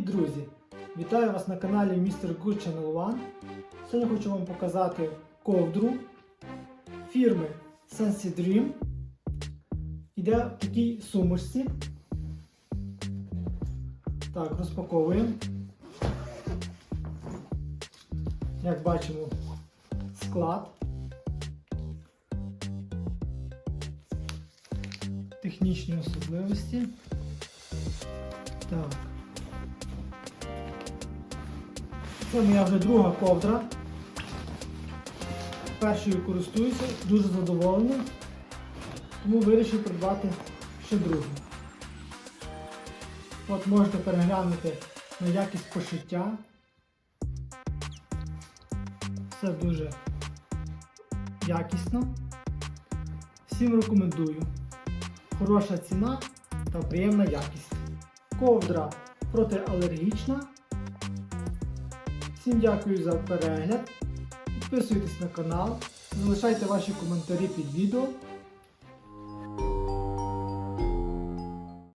Привіт, друзі! Вітаю вас на каналі Mr. Good Channel One. Сьогодні хочу вам показати ковдру фірми Sensi Dream. Іде в такій сумочці. Так, розпаковуємо. Як бачимо, склад. Технічні особливості. Так. Це моя вже друга ковдра. Першою користуюся, дуже задоволений, тому вирішив придбати ще другу. От можете переглянути на якість пошиття. Все дуже якісно. Всім рекомендую. Хороша ціна та приємна якість. Ковдра протиалергічна. Всім дякую за перегляд. Підписуйтесь на канал, залишайте ваші коментарі під відео